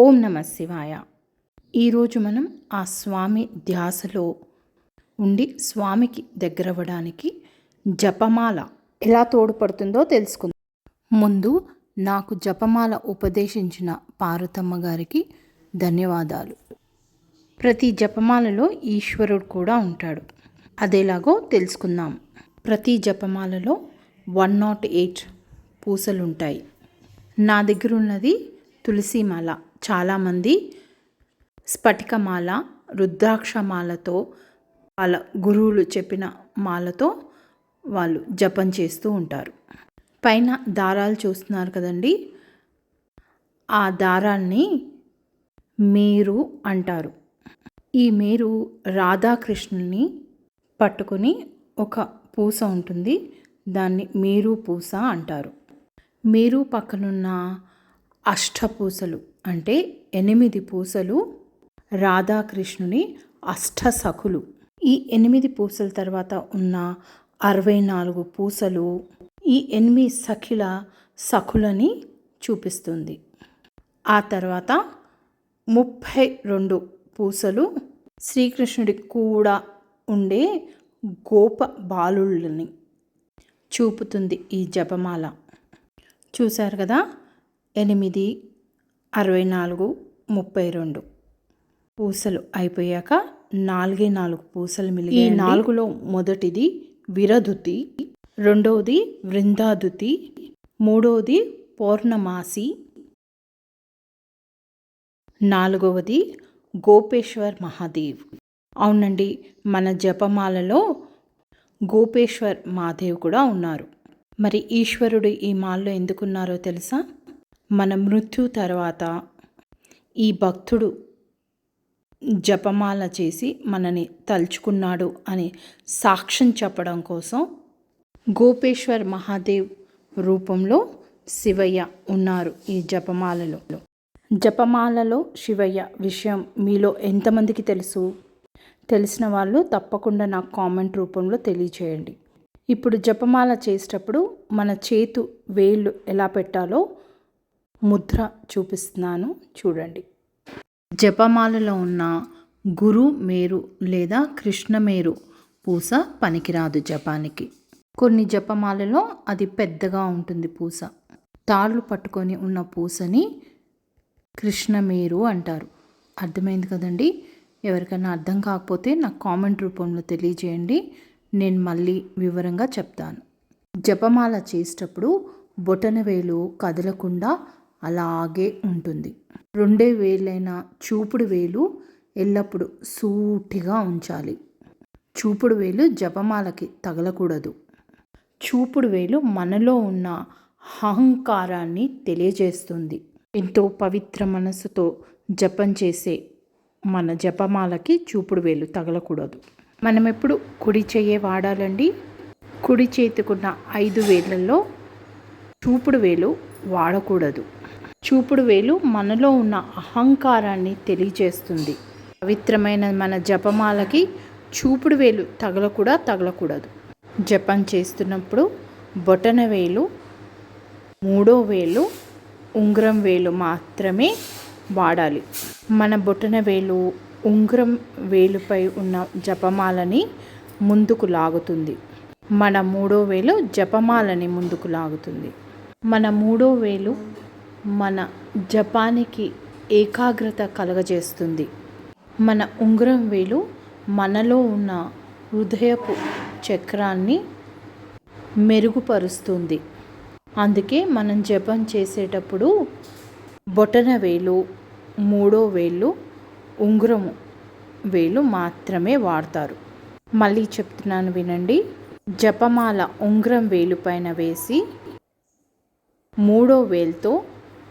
ఓం నమ శివాయ. ఈరోజు మనం ఆ స్వామి ధ్యాసలో ఉండి స్వామికి దగ్గరవ్వడానికి జపమాల ఎలా తోడ్పడుతుందో తెలుసుకుందాం. ముందు నాకు జపమాల ఉపదేశించిన పార్వతమ్మ గారికి ధన్యవాదాలు. ప్రతి జపమాలలో ఈశ్వరుడు కూడా ఉంటాడు. అదేలాగో తెలుసుకుందాం. ప్రతి జపమాలలో వన్ నాట్ ఎయిట్ పూసలుంటాయి. నా దగ్గర ఉన్నది తులసిమాల. చాలామంది స్ఫటికమాల రుద్రాక్షమాలతో వాళ్ళ గురువులు చెప్పిన మాలతో వాళ్ళు జపం చేస్తూ ఉంటారు. పైన దారాలు చూస్తున్నారు కదండి? ఆ దారాన్ని మీరు అంటారు. ఈ మేరు రాధాకృష్ణుని పట్టుకొని ఒక పూస ఉంటుంది. దాన్ని మీరు పూస అంటారు. మీరు పక్కనున్న అష్టపూసలు అంటే ఎనిమిది పూసలు రాధాకృష్ణుని అష్ట సఖులు ఈ ఎనిమిది పూసల తర్వాత ఉన్న అరవై నాలుగు పూసలు ఈ ఎనిమిది సఖిల సఖులని చూపిస్తుంది. ఆ తర్వాత ముప్పై రెండు పూసలు శ్రీకృష్ణుడి కూడా ఉండే గోప బాలుళ్ళని చూపుతుంది ఈ జపమాల. చూశారు కదా? ఎనిమిది అరవై నాలుగు ముప్పై రెండు పూసలు అయిపోయాక నాలుగే నాలుగు పూసలు మిలిగి ఈ నాలుగులో మొదటిది విరధుతి రెండవది వృందాదుతి మూడవది పౌర్ణమాసి నాలుగవది గోపేశ్వర్ మహాదేవ్. అవునండి మన జపమాలలో గోపేశ్వర్ మహాదేవ్ కూడా ఉన్నారు. మరి ఈశ్వరుడు ఈ మాల్లో ఎందుకున్నారో తెలుసా? మన మృత్యు తర్వాత ఈ భక్తుడు జపమాల చేసి మనని తలుచుకున్నాడు అని సాక్ష్యం చెప్పడం కోసం గోపేశ్వర్ మహాదేవ్ రూపంలో శివయ్య ఉన్నారు ఈ జపమాలలో. జపమాలలో శివయ్య విషయం మీలో ఎంతమందికి తెలుసు? తెలిసిన వాళ్ళు తప్పకుండా నాకు కామెంట్ రూపంలో తెలియచేయండి. ఇప్పుడు జపమాల చేసేటప్పుడు మన చేతు వేళ్ళు ఎలా పెట్టాలో ముద్ర చూపిస్తున్నాను. చూడండి. జపమాలలో ఉన్న గురు మేరు లేదా కృష్ణమేరు పూస పనికిరాదు జపానికి. కొన్ని జపమాలలో అది పెద్దగా ఉంటుంది పూస. తాళ్ళు పట్టుకొని ఉన్న పూసని కృష్ణమేరు అంటారు. అర్థమైంది కదండి? ఎవరికైనా అర్థం కాకపోతే నాకు కామెంట్ రూపంలో తెలియజేయండి. నేను మళ్ళీ వివరంగా చెప్తాను. జపమాల చేసేటప్పుడు బొటనవేలు కదలకుండా అలాగే ఉంటుంది. రెండే వేలైన చూపుడు వేలు ఎల్లప్పుడూ సూటిగా ఉంచాలి. చూపుడు వేలు జపమాలకి తగలకూడదు. చూపుడు వేలు మనలో ఉన్న అహంకారాన్ని తెలియజేస్తుంది. ఎంతో పవిత్ర మనసుతో జపం చేసే మన జపమాలకి చూపుడు వేలు తగలకూడదు. మనం ఎప్పుడు కుడి చెయ్యే వాడాలండి. కుడి చేతికున్న ఐదు వేళ్ళల్లో చూపుడు వేలు వాడకూడదు. చూపుడు వేలు మనలో ఉన్న అహంకారాన్ని తెలియజేస్తుంది. పవిత్రమైన మన జపమాలకి చూపుడు వేలు తగల కూడా తగలకూడదు. జపం చేస్తున్నప్పుడు బొటన వేలు మూడో వేలు ఉంగరం వేలు మాత్రమే వాడాలి. మన బొటన వేలు ఉంగరం వేలుపై ఉన్న జపమాలని ముందుకు లాగుతుంది. మన మూడో వేలు జపమాలని ముందుకు లాగుతుంది. మన మూడో వేలు మన జపానికి ఏకాగ్రత కలగజేస్తుంది. మన ఉంగరం వేలు మనలో ఉన్న హృదయపు చక్రాన్ని మెరుగుపరుస్తుంది. అందుకే మనం జపం చేసేటప్పుడు బొటన వేలు మూడో వేలు ఉంగరము వేలు మాత్రమే వాడతారు. మళ్ళీ చెప్తున్నాను వినండి. జపమాల ఉంగరం వేలు పైన వేసి మూడో వేలుతో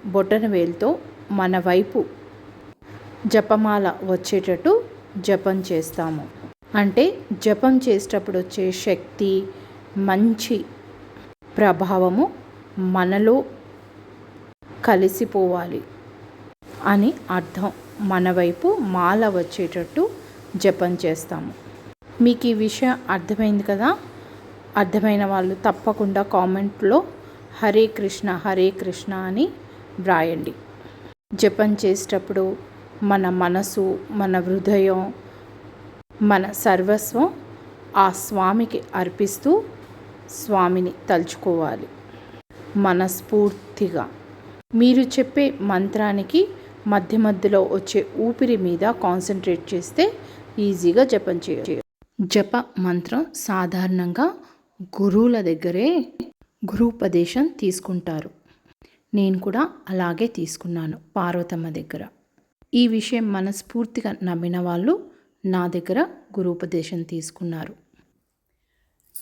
బొటనవేలుతో మన వైపు జపమాల వచ్చేటట్టు జపం చేస్తాము. అంటే జపం చేసేటప్పుడు వచ్చే శక్తి మంచి ప్రభావము మనలో కలిసిపోవాలి అని అర్థం. మన వైపు మాల వచ్చేటట్టు జపం చేస్తాము. మీకు ఈ విషయం అర్థమైంది కదా? అర్థమైన వాళ్ళు తప్పకుండా కామెంట్లో హరే కృష్ణ హరే కృష్ణ అని వ్రాయండి. జపం చేసేటప్పుడు మన మనసు మన హృదయం మన సర్వస్వం ఆ స్వామికి అర్పిస్తూ స్వామిని తలుచుకోవాలి. మనస్ఫూర్తిగా. మీరు చెప్పే మంత్రానికి మధ్య మధ్యలో వచ్చే ఊపిరి మీద కాన్సన్ట్రేట్ చేస్తే ఈజీగా జపం చేయొచ్చు జప మంత్రం సాధారణంగా గురువుల దగ్గరే గురూపదేశం తీసుకుంటారు. నేను కూడా అలాగే తీసుకున్నాను పార్వతమ్మ దగ్గర. ఈ విషయం మనస్ఫూర్తిగా నమ్మిన వాళ్ళు నా దగ్గర గురూపదేశం తీసుకున్నారు.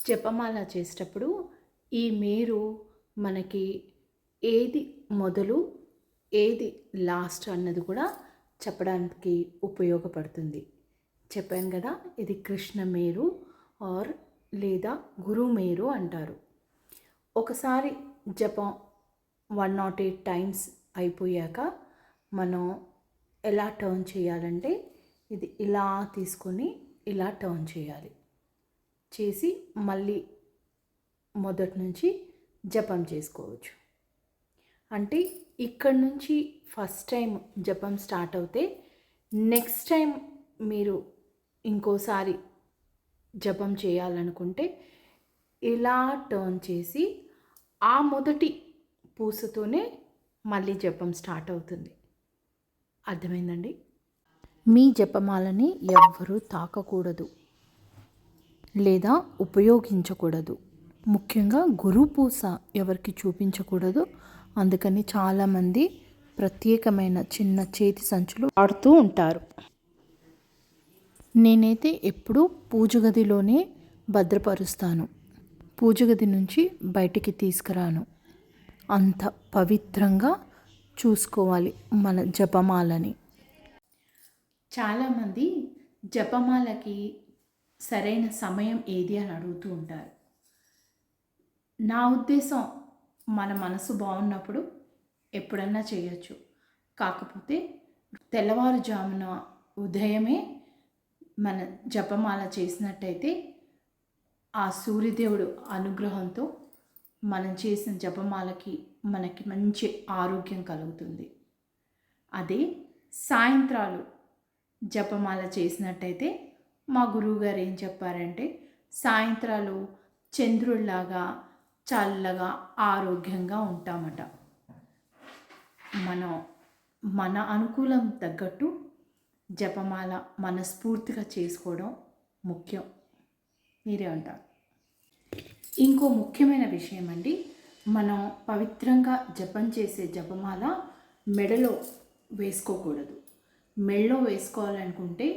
జపమాల చేసేటప్పుడు ఈ మేరు మనకి ఏది మొదలు ఏది లాస్ట్ అన్నది కూడా చెప్పడానికి ఉపయోగపడుతుంది. చెప్పాను కదా ఇది కృష్ణ మేరు ఆర్ లేదా గురు మేరు అంటారు. ఒకసారి జపం వన్ నాట్ ఎయిట్ టైమ్స్ అయిపోయాక మనం ఎలా టర్న్ చేయాలంటే ఇది ఇలా తీసుకొని ఇలా టర్న్ చేయాలి. చేసి మళ్ళీ మొదటి నుంచి జపం చేసుకోవచ్చు. అంటే ఇక్కడ నుంచి ఫస్ట్ టైం జపం స్టార్ట్ అవుతే నెక్స్ట్ టైం మీరు ఇంకోసారి జపం చేయాలనుకుంటే ఇలా టర్న్ చేసి ఆ మొదటి పూసతోనే మళ్ళీ జపం స్టార్ట్ అవుతుంది. అర్థమైందండి? మీ జపమాలని ఎవ్వరూ తాకకూడదు లేదా ఉపయోగించకూడదు. ముఖ్యంగా గురు పూస ఎవరికి చూపించకూడదు. అందుకని చాలామంది ప్రత్యేకమైన చిన్న చేతి సంచులు వాడుతూ ఉంటారు. నేనైతే ఎప్పుడూ పూజ గదిలోనే భద్రపరుస్తాను. పూజ గది నుంచి బయటికి తీసుకురాను. అంత పవిత్రంగా చూసుకోవాలి మన జపమాలని. చాలామంది జపమాలకి సరైన సమయం ఏది అని అడుగుతూ ఉంటారు. నా ఉద్దేశం మన మనసు బాగున్నప్పుడు ఎప్పుడన్నా చేయొచ్చు. కాకపోతే తెల్లవారుజామున ఉదయమే మన జపమాల చేసినట్టయితే ఆ సూర్యదేవుడు అనుగ్రహంతో మనం చేసిన జపమాలకి మనకి మంచి ఆరోగ్యం కలుగుతుంది. అదే సాయంత్రాలు జపమాల చేసినట్టయితే మా గురువుగారు ఏం చెప్పారంటే సాయంత్రాలు చంద్రుల్లాగా చల్లగా ఆరోగ్యంగా ఉంటామట. మనం మన అనుకూలం తగ్గట్టు జపమాల మనస్ఫూర్తిగా చేసుకోవడం ముఖ్యం. మీరే ఉంటారు. ఇంకో ముఖ్యమైన విషయం అండి మనం పవిత్రంగా జపం చేసే జపమాల మెడలో వేసుకోకూడదు. మెడలో వేసుకోవాలనుకుంటే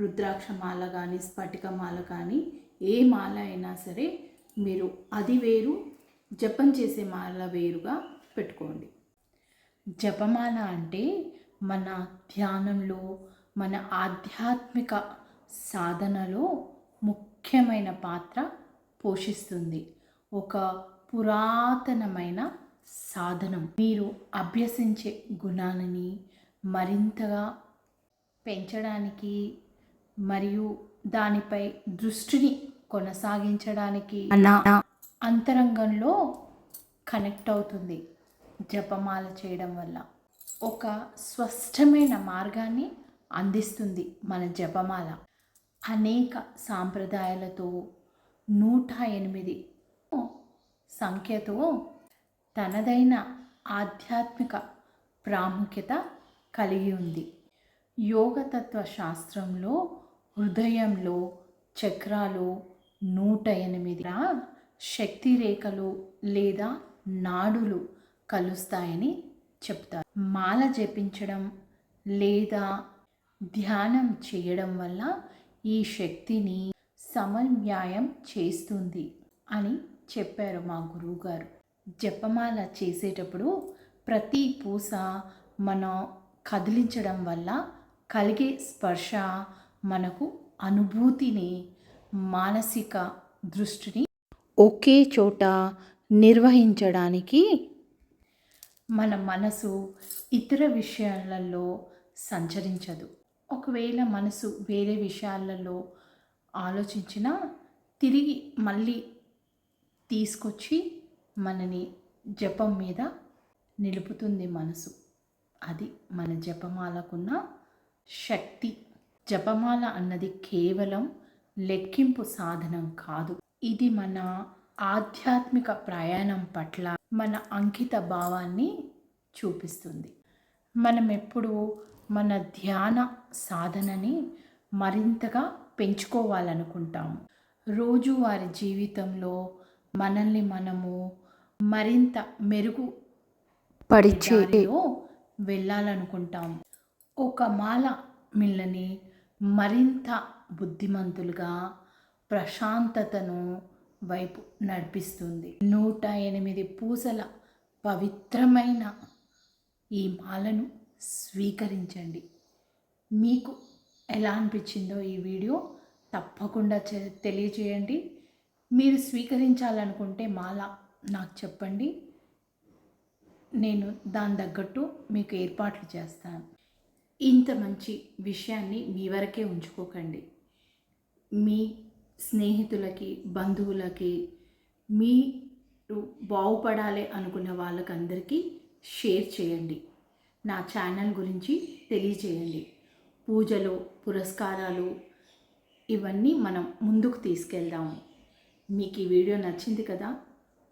రుద్రాక్షమాల కానీ స్ఫటికమాల కానీ ఏ మాల అయినా సరే మీరు అది వేరు జపం చేసే మాల వేరుగా పెట్టుకోండి. జపమాల అంటే మన ధ్యానంలో మన ఆధ్యాత్మిక సాధనలో ముఖ్యమైన పాత్ర పోషిస్తుంది. ఒక పురాతనమైన సాధనం. మీరు అభ్యసించే గుణాలని మరింతగా పెంచడానికి మరియు దానిపై దృష్టిని కొనసాగించడానికి అంతరంగంలో కనెక్ట్ అవుతుంది జపమాల చేయడం వల్ల. ఒక స్పష్టమైన మార్గాన్ని అందిస్తుంది మన జపమాల. అనేక సాంప్రదాయాలతో నూట ఎనిమిది సంఖ్యతో తనదైన ఆధ్యాత్మిక ప్రాముఖ్యత కలిగి ఉంది. యోగతత్వ శాస్త్రంలో హృదయంలో చక్రాలు నూట ఎనిమిది శక్తి రేఖలు లేదా నాడులు కలుస్తాయని చెప్తారు. మాల జపించడం లేదా ధ్యానం చేయడం వల్ల ఈ శక్తిని సమన్యాయం చేస్తుంది అని చెప్పారు మా గురువుగారు. జపమాల చేసేటప్పుడు ప్రతి పూస మనం కదిలించడం వల్ల కలిగే స్పర్శ మనకు అనుభూతిని మానసిక దృష్టిని ఒకే చోట నిర్వహించడానికి మన మనసు ఇతర విషయాలలో సంచరించదు. ఒకవేళ మనసు వేరే విషయాలలో ఆలోచించినా తిరిగి మళ్ళీ తీసుకొచ్చి మనని జపం మీద నిలుపుతుంది మనసు. అది మన జపమాలకున్న శక్తి. జపమాల అన్నది కేవలం లెక్కింపు సాధనం కాదు. ఇది మన ఆధ్యాత్మిక ప్రయాణం పట్ల మన అంకిత భావాన్ని చూపిస్తుంది. మనం ఎప్పుడు మన ధ్యాన సాధనని మరింతగా పెంచుకోవాలనుకుంటాము రోజువారి జీవితంలో మనల్ని మనము మరింత మెరుగు పడిచేలో వెళ్ళాలనుకుంటాం. ఒక మాల మిల్లని మరింత బుద్ధిమంతులుగా ప్రశాంతతను వైపు నడిపిస్తుంది. నూట ఎనిమిది పూసల పవిత్రమైన ఈ మాలను స్వీకరించండి. మీకు ఎలా అనిపించిందో ఈ వీడియో తప్పకుండా తెలియజేయండి మీరు స్వీకరించాలనుకుంటే మాల నాకు చెప్పండి. నేను దాని తగ్గట్టు మీకు ఏర్పాట్లు చేస్తాను. ఇంత మంచి విషయాన్ని మీ వరకే ఉంచుకోకండి. మీ స్నేహితులకి బంధువులకి మీరు బాగుపడాలి అనుకున్న వాళ్ళకందరికీ షేర్ చేయండి. నా ఛానల్ గురించి తెలియజేయండి పూజలు పురస్కారాలు ఇవన్నీ మనం ముందుకు తీసుకెళ్దాము. మీకు ఈ వీడియో నచ్చింది కదా?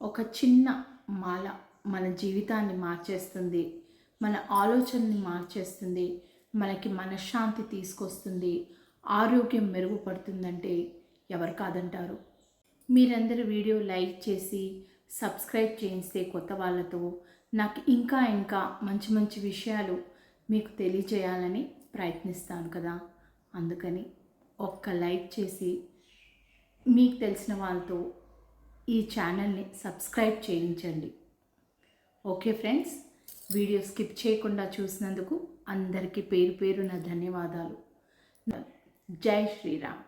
ఒక చిన్న మాల మన జీవితాన్ని మార్చేస్తుంది మన ఆలోచనని మార్చేస్తుంది మనకి మనశ్శాంతి తీసుకొస్తుంది ఆరోగ్యం మెరుగుపడుతుందంటే ఎవరు కాదంటారు? మీరందరూ వీడియో లైక్ చేసి సబ్స్క్రైబ్ చేయిస్తే కొత్త వాళ్ళతో. నాకు ఇంకా ఇంకా మంచి మంచి విషయాలు మీకు తెలియజేయాలని ప్రయత్నిస్తాను కదా. అందుకని ఒక్క లైక్ చేసి మీకు తెలిసిన వాళ్ళతో ఈ ఛానల్ని సబ్స్క్రైబ్ చేయించండి. ఓకే ఫ్రెండ్స్ వీడియో స్కిప్ చేయకుండా చూసినందుకు అందరికీ పేరు పేరున ధన్యవాదాలు. జై శ్రీరామ్.